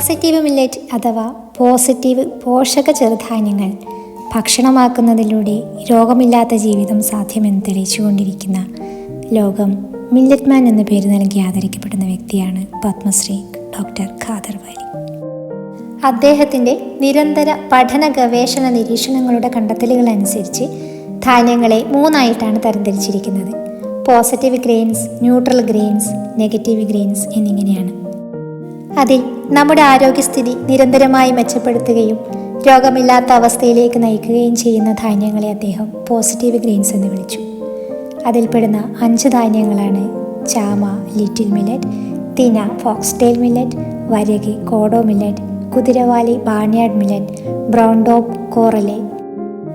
Positive millet അഥവാ positive പോഷക ചെറുധാന്യങ്ങൾ ഭക്ഷണമാക്കുന്നതിലൂടെ രോഗമില്ലാത്ത ജീവിതം സാധ്യമെന്ന് തെളിയിച്ചുകൊണ്ടിരിക്കുന്ന ലോകം മില്ലറ്റ് മാൻ എന്ന പേര് നൽകി ആദരിക്കപ്പെടുന്ന വ്യക്തിയാണ് പത്മശ്രീ ഡോക്ടർ ഖാദർ വാലി അദ്ദേഹത്തിന്റെ നിരന്തര പഠന ഗവേഷണ നിരീക്ഷണങ്ങളുടെ കണ്ടെത്തലുകൾ അനുസരിച്ച് ധാന്യങ്ങളെ മൂന്നായിട്ടാണ് തരംതിരിച്ചിരിക്കുന്നത്. Positive grains neutral grains negative grains എന്നിങ്ങനെയാണ്. അതിൽ നമ്മുടെ ആരോഗ്യസ്ഥിതി നിരന്തരമായി മെച്ചപ്പെടുത്തുകയും രോഗമില്ലാത്ത അവസ്ഥയിലേക്ക് നയിക്കുകയും ചെയ്യുന്ന ധാന്യങ്ങളെ അദ്ദേഹം പോസിറ്റീവ് ഗ്രെയിൻസ് എന്ന് വിളിച്ചു. അതിൽപ്പെടുന്ന അഞ്ച് ധാന്യങ്ങളാണ് ചാമ ലിറ്റിൽ മില്ലറ്റ് തിന ഫോക്സ്റ്റെയിൽ മില്ലറ്റ് വരകി കോഡോ മില്ലറ്റ് കുതിരവാലി ബാണിയാഡ് മില്ലറ്റ് ബ്രൗൺ ടോപ്പ് കോറലെ.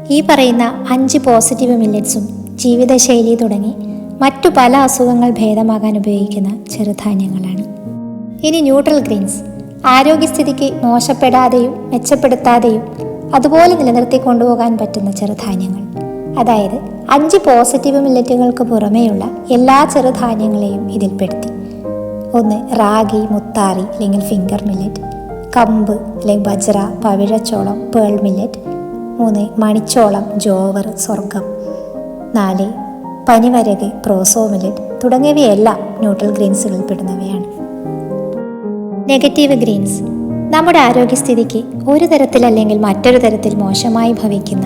ഈ പറയുന്ന അഞ്ച് പോസിറ്റീവ് മില്ലറ്റ്സും ജീവിതശൈലി തുടങ്ങി മറ്റു പല അസുഖങ്ങൾ ഭേദമാകാൻ ഉപയോഗിക്കുന്ന ചെറുധാന്യങ്ങളാണ്. ഇനി ന്യൂട്രൽ ഗ്രീൻസ്. ആരോഗ്യസ്ഥിതിക്ക് മോശപ്പെടാതെയും മെച്ചപ്പെടുത്താതെയും അതുപോലെ നിലനിർത്തി കൊണ്ടുപോകാൻ പറ്റുന്ന ചെറുധാന്യങ്ങൾ. അതായത് അഞ്ച് പോസിറ്റീവ് മില്ലറ്റുകൾക്ക് പുറമേയുള്ള എല്ലാ ചെറുധാന്യങ്ങളെയും ഇതിൽപ്പെടുത്തി. ഒന്ന് റാഗി മുത്താറി അല്ലെങ്കിൽ ഫിംഗർ മില്ലറ്റ്. കമ്പ് അല്ലെങ്കിൽ ബജ്ര പവിഴച്ചോളം പേൾ മില്ലറ്റ്. മൂന്ന് മണിച്ചോളം ജോവർ സ്വർഗം നാല് പനിവരക് പ്രോസോ മില്ലറ്റ് തുടങ്ങിയവയെല്ലാം ന്യൂട്രൽ ഗ്രീൻസ് പെടുന്നവയാണ് നെഗറ്റീവ് ഗ്രീൻസ് നമ്മുടെ ആരോഗ്യസ്ഥിതിക്ക് ഒരു തരത്തിലല്ലെങ്കിൽ മറ്റൊരു തരത്തിൽ മോശമായി ഭവിക്കുന്ന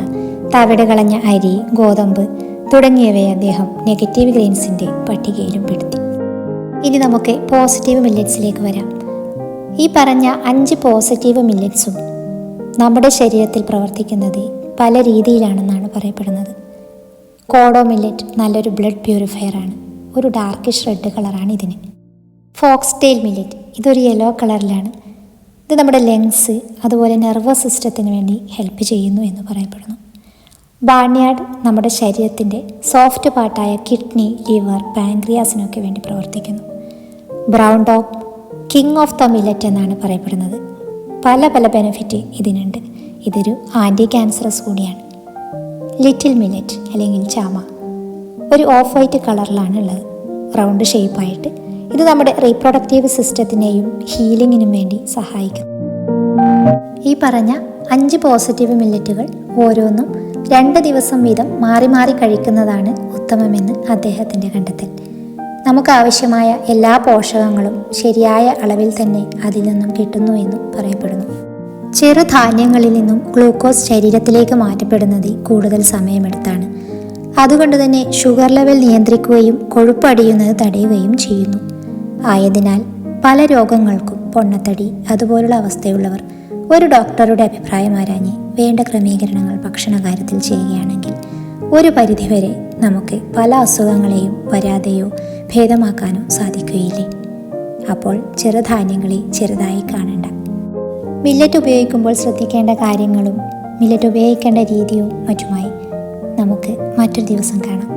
തവിട് കളഞ്ഞ അരി ഗോതമ്പ് തുടങ്ങിയവയെ അദ്ദേഹം നെഗറ്റീവ് ഗ്രെയിൻസിന്റെ പട്ടികയിലും പെടുത്തി ഇനി നമുക്ക് പോസിറ്റീവ് മില്ലറ്റ്സിലേക്ക് വരാം. ഈ പറഞ്ഞ അഞ്ച് പോസിറ്റീവ് മില്ലറ്റ്സും നമ്മുടെ ശരീരത്തിൽ പ്രവർത്തിക്കുന്നത് പല രീതിയിലാണെന്നാണ് പറയപ്പെടുന്നത്. കോഡോ മില്ലറ്റ് നല്ലൊരു ബ്ലഡ് പ്യൂരിഫയർ ആണ്. ഒരു ഡാർക്കിഷ് റെഡ് കളറാണ് ഇതിന്. ഫോക്സ് മില്ലറ്റ് ഇതൊരു യെല്ലോ കളറിലാണ്. ഇത് നമ്മുടെ ലങ്സ് അതുപോലെ നെർവസ് സിസ്റ്റത്തിന് വേണ്ടി ഹെൽപ്പ് ചെയ്യുന്നു എന്ന് പറയപ്പെടുന്നു. ബാർണിയാർഡ് നമ്മുടെ ശരീരത്തിന്റെ സോഫ്റ്റ് പാർട്ടായ കിഡ്നി ലിവർ പാൻക്രിയാസിനൊക്കെ വേണ്ടി പ്രവർത്തിക്കുന്നു. Brown top king of the millet എന്നാണ് പറയപ്പെടുന്നത്. പല പല ബെനിഫിറ്റ് ഇതിനുണ്ട്. ഇതൊരു ആന്റി ക്യാൻസറസ് കൂടിയാണ്. ലിറ്റിൽ മില്ലറ്റ് അല്ലെങ്കിൽ ചാമ. ഒരു ഓഫ് വൈറ്റ് കളറിലാണ് ഉള്ളത്. റൗണ്ട് ഷേപ്പായിട്ട് ഇത് നമ്മുടെ റീപ്രൊഡക്റ്റീവ് സിസ്റ്റത്തിനെയും ഹീലിങ്ങിനും വേണ്ടി സഹായിക്കും. ഈ പറഞ്ഞ അഞ്ച് പോസിറ്റീവ് മില്ലറ്റുകൾ ഓരോന്നും രണ്ട് ദിവസം വീതം മാറി മാറി കഴിക്കുന്നതാണ് ഉത്തമമെന്ന് അദ്ദേഹത്തിന്റെ കണ്ടെത്തൽ. നമുക്ക് ആവശ്യമായ എല്ലാ പോഷകങ്ങളും ശരിയായ അളവിൽ തന്നെ അതിൽ നിന്നും കിട്ടുന്നു എന്ന് പറയപ്പെടുന്നു. ചെറുധാന്യങ്ങളിൽ നിന്നും ഗ്ലൂക്കോസ് ശരീരത്തിലേക്ക് മാറ്റപ്പെടുന്നത് കൂടുതൽ സമയമെടുത്താണ്. അതുകൊണ്ട് തന്നെ ഷുഗർ ലെവൽ നിയന്ത്രിക്കുകയും കൊഴുപ്പടിയുന്നത് തടയുകയും ചെയ്യുന്നു. ആയതിനാൽ പല രോഗങ്ങൾക്കും പൊണ്ണത്തടി അതുപോലുള്ള അവസ്ഥയുള്ളവർ ഒരു ഡോക്ടറുടെ അഭിപ്രായം ആരാഞ്ഞ് വേണ്ട ക്രമീകരണങ്ങൾ ഭക്ഷണകാര്യത്തിൽ ചെയ്യുകയാണെങ്കിൽ ഒരു പരിധിവരെ നമുക്ക് പല അസുഖങ്ങളെയും വരാതെയോ ഭേദമാക്കാനോ സാധിക്കുകയില്ലേ? അപ്പോൾ ചെറുധാന്യങ്ങളെ ചെറുതായി കാണണ്ട. മില്ലറ്റ് ഉപയോഗിക്കുമ്പോൾ ശ്രദ്ധിക്കേണ്ട കാര്യങ്ങളും മില്ലറ്റ് ഉപയോഗിക്കേണ്ട രീതിയും മറ്റുമായി നമുക്ക് മറ്റൊരു ദിവസം കാണാം.